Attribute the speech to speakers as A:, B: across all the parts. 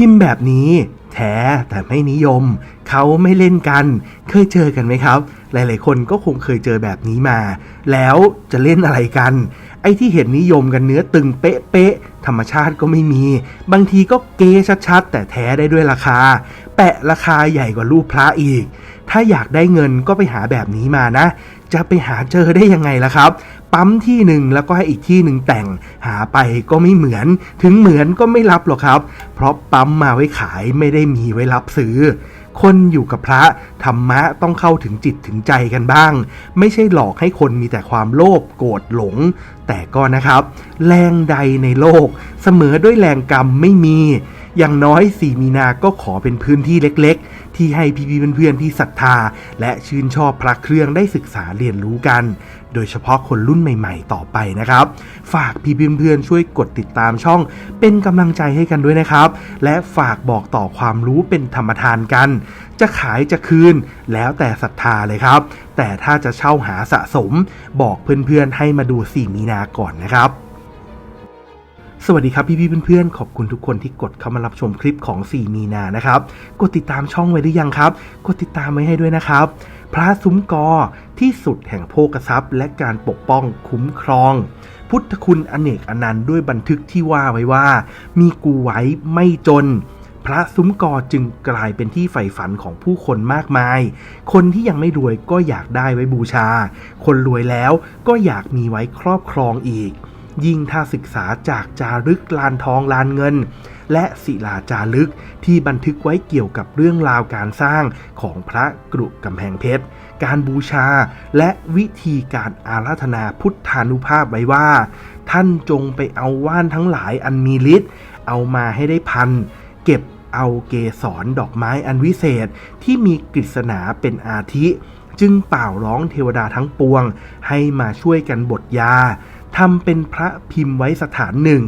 A: พิมพ์แบบนี้ แท้แต่ไม่นิยม เขาไม่เล่นกัน เคยเจอกันไหมครับ หลายๆ คนก็คงเคยเจอแบบนี้มา แล้วจะเล่นอะไรกัน ไอ้ที่เห็นนิยมกันเนื้อตึงเป๊ะเป๊ะๆธรรมชาติก็ไม่มี บางทีก็เก๊ชัดๆ แต่แท้ได้ด้วยราคา แปะราคาใหญ่กว่ารูปพระอีก ถ้าอยากได้เงินก็ไปหาแบบนี้มานะจะไปหาเจอได้ยังไงล่ะครับ ปั๊มที่หนึ่งแล้วก็ให้อีกที่หนึ่งแต่งหาไปก็ไม่เหมือน ถึงเหมือนก็ไม่รับหรอกครับ เพราะปั๊มมาไว้ขายไม่ได้มีไว้รับซื้อ คนอยู่กับพระธรรมะต้องเข้าถึงจิตถึงใจกันบ้าง ไม่ใช่หลอกให้คนมีแต่ความโลภโกรธหลง แต่ก็นะครับ แรงใดในโลก เสมอด้วยแรงกรรมไม่มีอย่างน้อยสีมีนาก็ขอเป็นพื้นที่เล็กๆ ที่ให้พี่ๆเพื่อนๆที่ศรัทธา และชื่นชอบพระเครื่องได้ศึกษาเรียนรู้กัน โดยเฉพาะคนรุ่นใหม่ ๆ ต่อไปนะครับ ฝากพี่เพื่อนๆช่วยกดติดตามช่อง เป็นกำลังใจให้กันด้วยนะครับ และฝากบอกต่อความรู้เป็นธรรมทานกัน จะขายจะคืนแล้วแต่ศรัทธาเลยครับ แต่ถ้าจะเช่าหาสะสม บอกเพื่อนๆให้มาดูสี่มีนาก่อนนะครับสวัสดีครับพี่ๆเพื่อนๆ ขอบคุณทุกคนที่กดเข้ามารับชมคลิปของ 4 มีนานะครับ กดติดตามช่องไว้หรือยังครับ กดติดตามไว้ให้ด้วยนะครับ พระซุ้มกอที่สุดแห่งโภกทรัพย์ และการปกป้องคุ้มครอง พุทธคุณอเนกอนันต์ด้วยบันทึกที่ว่าไว้ว่า มีกูไว้ไม่จน พระซุ้มกอจึงกลายเป็นที่ใฝ่ฝันของผู้คนมากมาย คนที่ยังไม่รวยก็อยากได้ไว้บูชา คนรวยแล้วก็อยากมีไว้ครอบครองอีก ยิ่งถ้าศึกษาจากจารึกลานทองลานเงิน และศิลาจารึกที่บันทึกไว้เกี่ยวกับเรื่องราวการสร้างของพระกรุกำแพงเพชร การบูชาและวิธีการอาราธนาพุทธานุภาพไว้ว่า ท่านจงไปเอาว่านทั้งหลายอันมีฤทธิ์เอามาให้ได้พัน เก็บเอาเกสรดอกไม้อันวิเศษที่มีกฤษณาเป็นอาทิ จึงเป่าร้องเทวดาทั้งปวง ให้มาช่วยกันบทยา ทำเป็นพระพิมพ์ไว้สถานหนึ่ง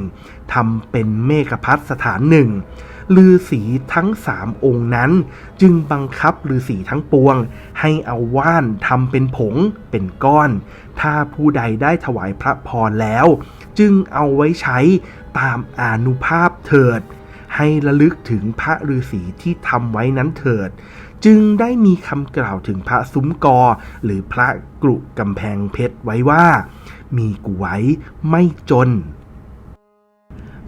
A: ทำเป็นเมฆพัทสถานหนึ่งลือสีทั้งสามองค์นั้น จึงบังคับลือสีทั้งปวง ให้เอาว่านทำเป็นผงเป็นก้อน ถ้าผู้ใดได้ถวายพระพรแล้ว จึงเอาไว้ใช้ตามอนุภาพเถิด ให้ระลึกถึงพระฤาษีที่ทำไว้นั้นเถิด จึงได้มีคำกล่าวถึงพระซุ้มกอ หรือพระกรุกำแพงเพชรไว้ว่า มีกูไว้ไม่จน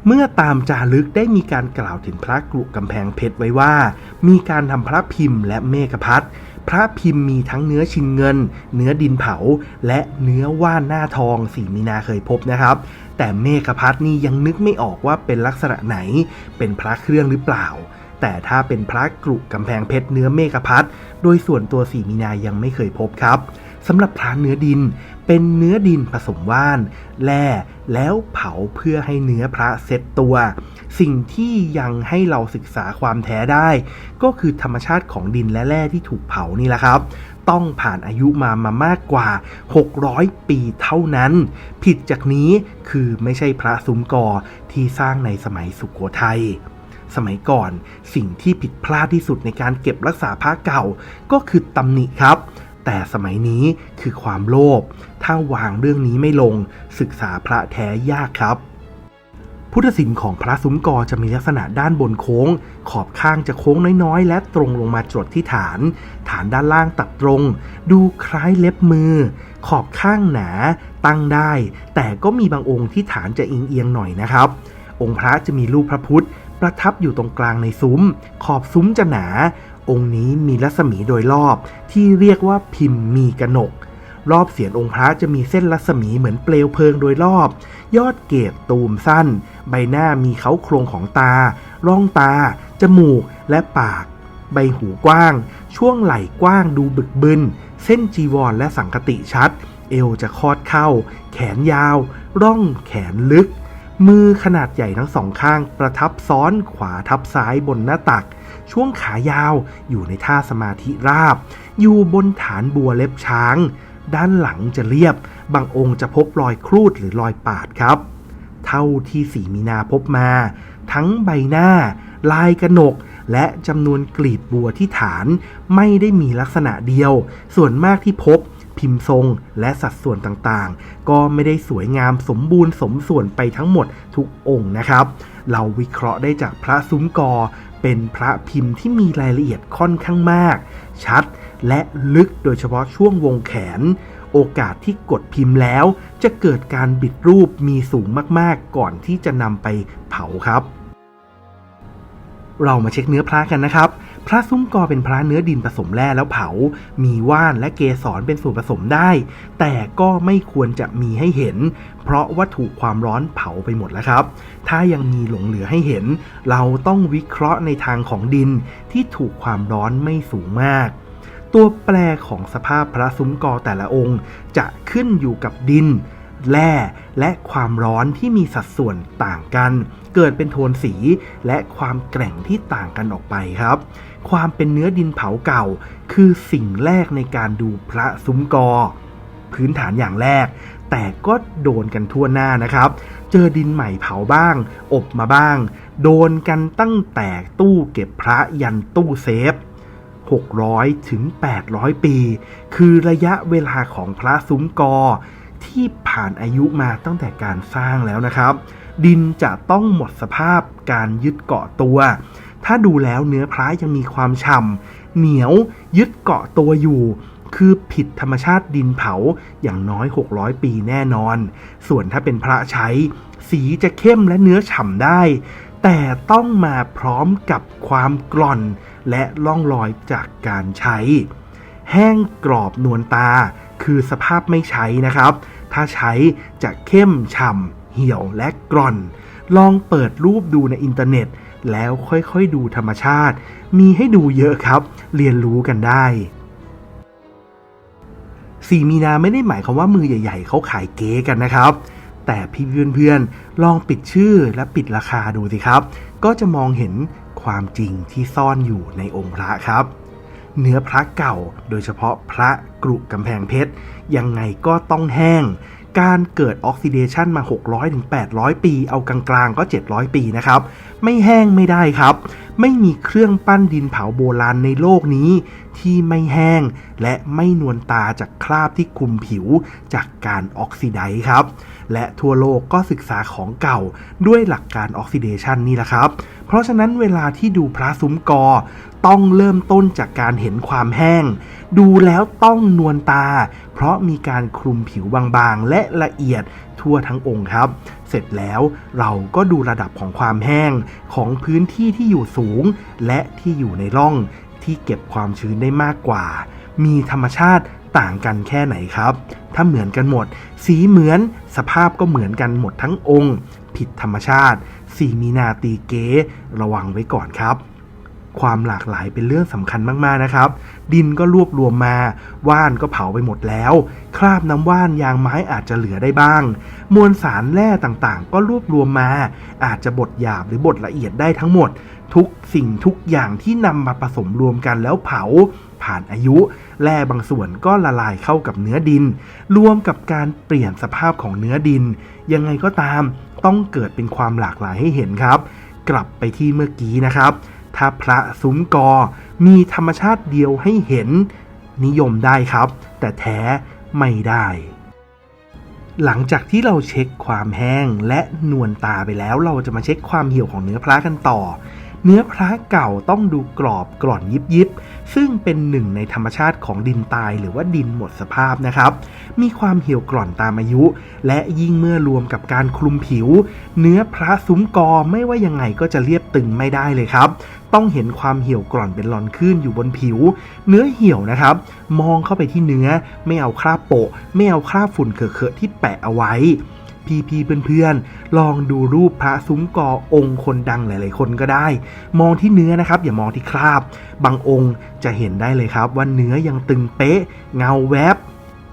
A: เมื่อตามจารึกได้มีการกล่าวถึงพระกรุกำแพงเพชรไว้ว่า มีการทำพระพิมพ์และเมฆพัทพระพิมพ์มีทั้งเนื้อชินเงิน เนื้อดินเผา และเนื้อว่านหน้าทองสีมีนาเคยพบนะครับ แต่เมฆพัทนี่ยังนึกไม่ออกว่าเป็นลักษณะไหน เป็นพระเครื่องหรือเปล่า แต่ถ้าเป็นพระกรุกำแพงเพชรเนื้อเมฆพัทโดยส่วนตัวสีมีนายังไม่เคยพบครับ สำหรับพระเนื้อดิน เป็นเนื้อดินผสมว่านแร่แล้วเผาเพื่อให้เนื้อพระเซ็ตตัว สิ่งที่ยังให้เราศึกษาความแท้ได้ ก็คือธรรมชาติของดินและแร่ที่ถูกเผานี่แหละครับ ต้องผ่านอายุมามามากกว่า 600 ปีเท่านั้น ผิดจากนี้คือไม่ใช่พระซุ้มกอที่สร้างในสมัยสุขโขทัยสมัยก่อนสิ่งที่ผิดพลาดที่สุดในการเก็บรักษาพระเก่าก็คือตำหนิครับ แต่สมัยนี้คือความโลภ ถ้าวางเรื่องนี้ไม่ลง ศึกษาพระแท้ยากครับ พุทธศิลป์ของพระซุ้มกอจะมีลักษณะด้านบนโค้ง ขอบข้างจะโค้งน้อยๆ และตรงลงมาจดที่ฐาน ฐานด้านล่างตัดตรง ดูคล้ายเล็บมือ ขอบข้างหนา ตั้งได้ แต่ก็มีบางองค์ที่ฐานจะเอียงๆหน่อยนะครับ องค์พระจะมีรูปพระพุทธประทับอยู่ตรงกลางในซุ้ม ขอบซุ้มจะหนา องค์นี้มีรัศมีโดยรอบที่เรียกว่าพิมพ์มีกนก รอบเสียนองค์พระจะมีเส้นรัศมีเหมือนเปลวเพลิงโดยรอบ ยอดเกตตูมสั้น ใบหน้ามีเขาโครงของตา ร่องตา จมูก และปาก ใบหูกว้าง ช่วงไหล่กว้างดูบึกบึน เส้นจีวรและสังคติชัด เอวจะคอดเข้า แขนยาว ร่องแขนลึกมือขนาดใหญ่ทั้งสองข้างประทับซ้อนขวาทับซ้ายบนหน้าตัก ช่วงขายาวอยู่ในท่าสมาธิราบ อยู่บนฐานบัวเล็บช้าง ด้านหลังจะเรียบ บางองค์จะพบรอยครูดหรือรอยปาดครับ เท่าที่สีมีนาพบมา ทั้งใบหน้า ลายกระหนก และจำนวนกลีบบัวที่ฐานไม่ได้มีลักษณะเดียว ส่วนมากที่พบพิมพ์ทรงและสัดส่วนต่างๆ ก็ไม่ได้สวยงามสมบูรณ์สมส่วนไปทั้งหมดทุกองค์นะครับ เราวิเคราะห์ได้จากพระซุ้มกอ เป็นพระพิมพ์ที่มีรายละเอียดค่อนข้างมาก ชัดและลึกโดยเฉพาะช่วงวงแขน โอกาสที่กดพิมพ์แล้ว จะเกิดการบิดรูปมีสูงมากๆ ก่อนที่จะนำไปเผาครับ เรามาเช็คเนื้อพระกันนะครับ พระซุ้มกอเป็นพระเนื้อดินผสมแร่แล้วเผา มีว่านและเกสรเป็นส่วนผสมได้ แต่ก็ไม่ควรจะมีให้เห็น เพราะว่าถูกความร้อนเผาไปหมดแล้วครับ ถ้ายังมีหลงเหลือให้เห็น เราต้องวิเคราะห์ในทางของดินที่ถูกความร้อนไม่สูงมากตัวแปรของสภาพพระซุ้มกอแต่ละองค์ จะขึ้นอยู่กับดิน แร่และความร้อนที่มีสัดส่วนต่างกัน เกิดเป็นโทนสีและความแกร่งที่ต่างกันออกไปครับ ความเป็นเนื้อดินเผาเก่า คือสิ่งแรกในการดูพระซุ้มกอ พื้นฐานอย่างแรก แต่ก็โดนกันทั่วหน้านะครับ เจอดินใหม่เผาบ้าง อบมาบ้าง โดนกันตั้งแต่ตู้เก็บพระยันตู้เซฟ 600 ถึง 800 ปี คือระยะเวลาของพระซุ้มกอ ที่ผ่านอายุมาตั้งแต่การสร้างแล้วนะครับ ดินจะต้องหมดสภาพการยึดเกาะตัว ถ้าดูแล้วเนื้อพระยังมีความฉ่ำเหนียวยึดเกาะตัวอยู่ คือผิดธรรมชาติดินเผาอย่างน้อย 600 ปีแน่นอน ส่วนถ้าเป็นพระใช้ สีจะเข้มและเนื้อฉ่ำได้ แต่ต้องมาพร้อมกับความกร่อนและล่องรอยจากการใช้ แห้งกรอบนวลตา คือสภาพไม่ใช้นะครับ ถ้าใช้จะเข้มฉ่ำเหี่ยวและกร่อน ลองเปิดรูปดูในอินเทอร์เน็ต แล้วค่อยๆดูธรรมชาติ มีให้ดูเยอะครับ เรียนรู้กันได้สี่มีนาไม่ได้หมายความว่ามือใหญ่ ๆเขาขายเก๊กันนะครับ แต่พี่เพื่อนๆลองปิดชื่อและปิดราคาดูสิครับ ก็จะมองเห็นความจริงที่ซ่อนอยู่ในองค์พระครับ เนื้อพระเก่า โดยเฉพาะพระกรุกำแพงเพชรยังไงก็ต้องแห้ง การเกิดออกซิเดชันมา 600-800 ปี เอากลางๆก็ 700 ปีนะครับ ไม่แห้งไม่ได้ครับ ไม่มีเครื่องปั้นดินเผาโบราณในโลกนี้ ที่ไม่แห้งและไม่นวลตาจากคราบที่คลุมผิวจากการออกซิไดซ์ครับ และทั่วโลกก็ศึกษาของเก่าด้วยหลักการออกซิเดชันนี่แหละครับ เพราะฉะนั้นเวลาที่ดูพระซุ้มกอ ต้องเริ่มต้นจากการเห็นความแห้ง ดูแล้วต้องนวลตา เพราะมีการคลุมผิวบางๆ และละเอียดทั่วทั้งองค์ครับ เสร็จแล้วเราก็ดูระดับของความแห้งของพื้นที่ที่อยู่สูง และที่อยู่ในร่องที่เก็บความชื้นได้มากกว่า มีธรรมชาติต่างกันแค่ไหนครับ ถ้าเหมือนกันหมด สีเหมือน สภาพก็เหมือนกันหมดทั้งองค์ ผิดธรรมชาติ สีมีนาตีเก๊ระวังไว้ก่อนครับ ความหลากหลายเป็นเรื่องสำคัญมากๆนะครับ ดินก็รวบรวมมา ว่านก็เผาไปหมดแล้ว คราบน้ำว่านยางไม้อาจจะเหลือได้บ้าง มวลสารแร่ต่างๆ ก็รวบรวมมา อาจจะบดหยาบหรือบดละเอียดได้ทั้งหมด ทุกสิ่งทุกอย่างที่นำมาผสมรวมกันแล้วเผาผ่านอายุ แร่บางส่วนก็ละลายเข้ากับเนื้อดิน รวมกับการเปลี่ยนสภาพของเนื้อดิน ยังไงก็ตามต้องเกิดเป็นความหลากหลายให้เห็นครับ กลับไปที่เมื่อกี้นะครับ ถ้าพระซุ้มกอ มีธรรมชาติเดียวให้เห็น นิยมได้ครับ แต่แท้ไม่ได้หลังจากที่เราเช็คความแห้งและนวลตาไปแล้วเราจะมาเช็คความเหี่ยวของเนื้อพระกันต่อ เนื้อพระเก่าต้องดูกรอบกร่อนยิบยิบ ซึ่งเป็นหนึ่งในธรรมชาติของดินตายหรือว่าดินหมดสภาพนะครับ มีความเหี่ยวกร่อนตามอายุ และยิ่งเมื่อรวมกับการคลุมผิว เนื้อพระซุ้มกอไม่ว่ายังไงก็จะเรียบตึงไม่ได้เลยครับ ต้องเห็นความเหี่ยวกร่อนเป็นรอนขึ้นอยู่บนผิว เนื้อเหี่ยวนะครับ มองเข้าไปที่เนื้อไม่เอาคราบโปะ ไม่เอาคราบฝุ่นเขอะๆที่แปะเอาไว้ พี่พี่เพื่อนๆลองดูรูปพระซุ้มกอองค์คนดังหลายๆคนก็ได้ มองที่เนื้อนะครับ อย่ามองที่คราบ บางองค์จะเห็นได้เลยครับ ว่าเนื้อยังตึงเป๊ะ เงาแวบ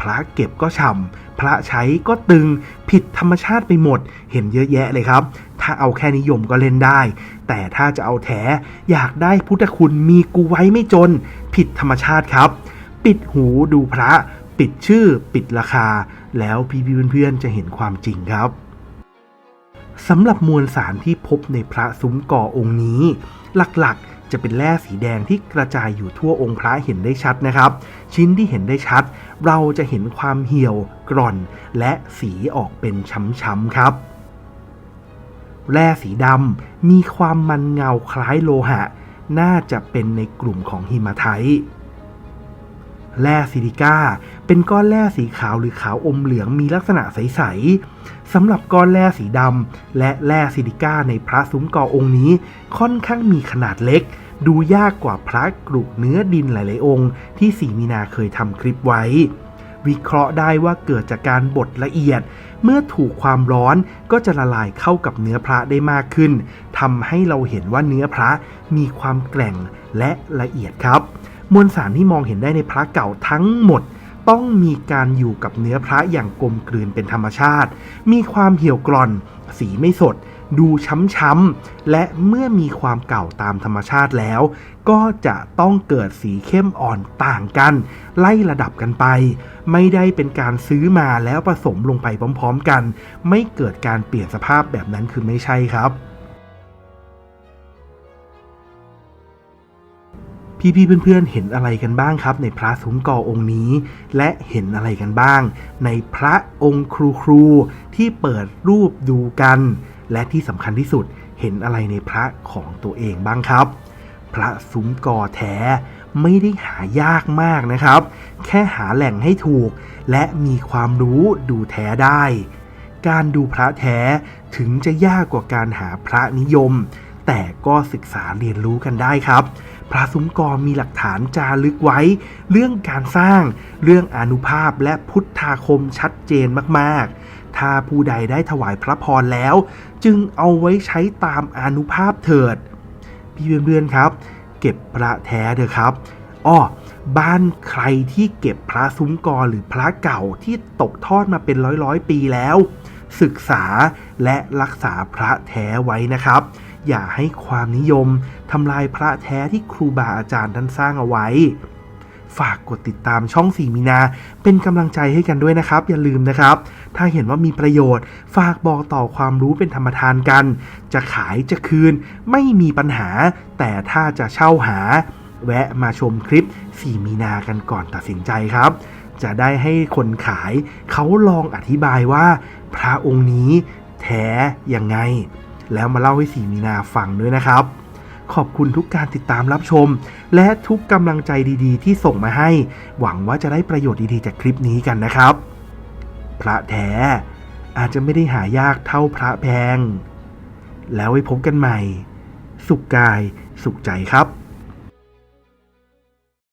A: พระเก็บก็ฉ่ำพระใช้ก็ตึงผิดธรรมชาติไปหมด เห็นเยอะแยะเลยครับ ถ้าเอาแค่นิยมก็เล่นได้ แต่ถ้าจะเอาแถอยากได้พุทธคุณมีกูไว้ไม่จน ผิดธรรมชาติครับ ปิดหูดูพระ ปิดชื่อ ปิดราคา แล้วพี่ๆเพื่อนๆจะเห็นความจริงครับสำหรับมวลสารที่พบในพระซุ้มก่อองค์นี้ หลักๆจะเป็นแร่สีแดงที่กระจายอยู่ทั่วองค์พระเห็นได้ชัดนะครับ ชิ้นที่เห็นได้ชัด เราจะเห็นความเหี่ยวกร่อน และสีออกเป็นช้ำๆครับ แร่สีดำมีความมันเงาคล้ายโลหะ น่าจะเป็นในกลุ่มของหิมาไทต์ แร่ซิลิก้า เป็นก้อนแร่สีขาวหรือขาวอมเหลืองมีลักษณะใส ๆสำหรับก้อนแร่สีดำและแร่ซิลิก้าในพระซุ้มกอองค์นี้ ค่อนข้างมีขนาดเล็ก ดูยากกว่าพระกรุเนื้อดินหลาย ๆ องค์ ที่สีมีนาเคยทำคลิปไว้ วิเคราะห์ได้ว่าเกิดจากการบดละเอียด เมื่อถูกความร้อนก็จะละลายเข้ากับเนื้อพระได้มากขึ้นทำให้เราเห็นว่าเนื้อพระมีความแกร่งและละเอียดครับ มวลสารที่มองเห็นได้ในพระเก่าทั้งหมด ต้องมีการอยู่กับเนื้อพระอย่างกลมกลืนเป็นธรรมชาติ มีความเหี่ยวกร่อน สีไม่สด ดูช้ำๆ และเมื่อมีความเก่าตามธรรมชาติแล้ว ก็จะต้องเกิดสีเข้มอ่อนต่างกัน ไล่ระดับกันไป ไม่ได้เป็นการซื้อมาแล้วผสมลงไปพร้อม ๆ กัน ไม่เกิดการเปลี่ยนสภาพแบบนั้นคือไม่ใช่ครับ พี่ๆเพื่อนๆเห็นอะไรกันบ้างครับ ในพระซุ้มกอองค์นี้ และเห็นอะไรกันบ้าง ในพระองค์ครูครูที่เปิดรูปดูกัน และที่สำคัญที่สุดเห็นอะไรในพระของตัวเองบ้างครับ พระซุ้มกอแท้ไม่ได้หายากมากนะครับ แค่หาแหล่งให้ถูก และมีความรู้ดูแท้ได้ การดูพระแท้ถึงจะยากกว่าการหาพระนิยม แต่ก็ศึกษาเรียนรู้กันได้ครับ พระซุ้มกอมีหลักฐานจารึกไว้ เรื่องการสร้าง เรื่องอนุภาพและพุทธาคมชัดเจนมากๆ ถ้าผู้ใดได้ถวายพระพรแล้ว จึงเอาไว้ใช้ตามอนุภาพเถิด พี่เพื่อนๆครับ เก็บพระแท้เถอะครับอ้อบ้านใครที่เก็บพระซุ้มกอหรือพระเก่าที่ตกทอดมาเป็นร้อยร้อยๆปีแล้ว ศึกษาและรักษาพระแท้ไว้นะครับ อย่าให้ความนิยมทำลายพระแท้ที่ครูบาอาจารย์ท่านสร้างเอาไว้ ฝากกดติดตามช่องสีมีนา เป็นกำลังใจให้กันด้วยนะครับ อย่าลืมนะครับ ถ้าเห็นว่ามีประโยชน์ ฝากบอกต่อความรู้เป็นธรรมทานกัน จะขายจะคืน ไม่มีปัญหา แต่ถ้าจะเช่าหา แวะมาชมคลิปสีมีนากันก่อนตัดสินใจครับจะได้ให้คนขายเขาลองอธิบายว่า พระองค์นี้แท้ยังไง แล้วมาเล่าให้สีมีนาฟังด้วยนะครับ ขอบคุณทุกการติดตามรับชม และทุกกำลังใจดีๆ ที่ส่งมาให้ หวังว่าจะได้ประโยชน์ดีๆ จากคลิปนี้กันนะครับ พระแท้อาจจะไม่ได้หายากเท่าพระแพง แล้วไว้พบกันใหม่ สุขกายสุขใจครับ